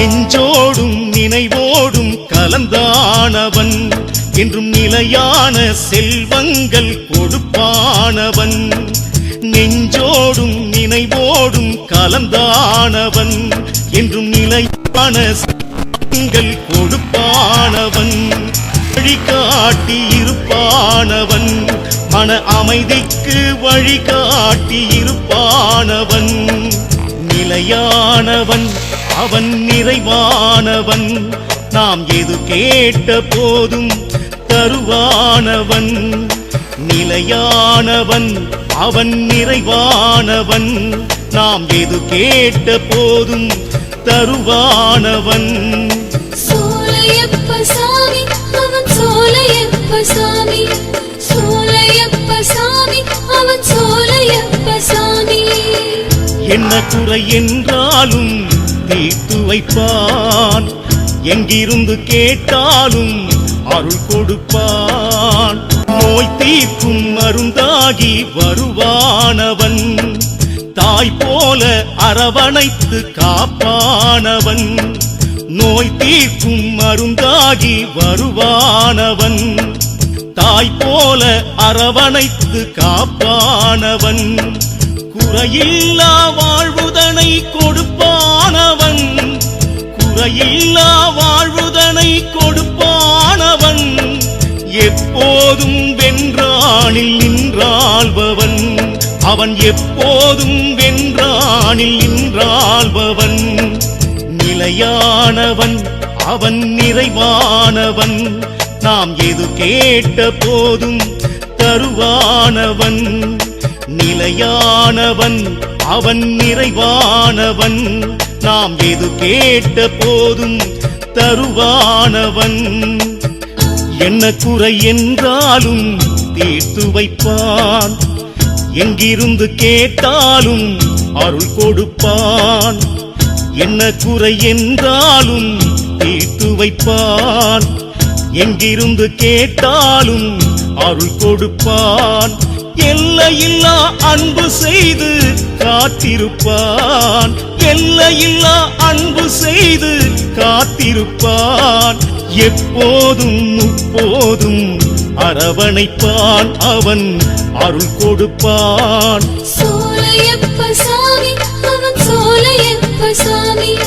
நெஞ்சோடும் நினைவோடும் கலந்தானவன். என்றும் நிலையான செல்வங்கள் கொடுப்பானவன். நெஞ்சோடும் நினைவோடும் கலந்தானவன். என்றும் நிலையான செல்வங்கள் கொடுப்பானவன். வழிகாட்டி இருப்பானவன். மன அமைதிக்கு வழிகாட்டி இருப்பானவன். நிலையானவன் அவன் நிறைவானவன். நாம் எது கேட்ட போதும் தருவானவன். நிலையானவன் அவன் நிறைவானவன். நாம் எது கேட்ட போதும் தருவானவன். என்ன குறை என்றாலும் தீர்த்து வைப்பான். எங்கிருந்து கேட்டாலும் அருள் கொடுப்பான். நோய் தீர்க்கும் மருந்தாகி வருவானவன். தாய் போல அரவணைத்து காப்பானவன். நோய் தீர்க்கும் மருந்தாகி வருவானவன். தாய் போல அரவணைத்து காப்பானவன். குறையில்லா வாழ்வுதனை கொடுப்பானவன். குறையில்லா வாழ்வுதனை கொடுப்பானவன். எப்போதும் வென்றானில் நின்றாள்பவன். அவன் எப்போதும் வென்றானில் நின்றாள்பவன். நிலையானவன் அவன் நிறைவானவன். நாம் எது கேட்ட போதும் தருவானவன். நிலையானவன் அவன் நிறைவானவன். நாம் எது கேட்ட போதும் தருவானவன். என்ன குறை என்றாலும் தீர்த்து வைப்பான். எங்கிருந்து கேட்டாலும் அருள் கொடுப்பான். என்ன குறை என்றாலும் தீர்த்து வைப்பான். எங்கிருந்து கேட்டாலும் அருள் கொடுப்பான். எல்லையில்லா அன்பு செய்து காத்திருப்பான். எல்லையில்லா அன்பு செய்து காத்திருப்பான். எப்போதும் முப்போதும் அரவணைப்பான். அவன் அருள் கொடுப்பான். சோலையப்ப சாமி? அவன் சோலையப்ப சாமி?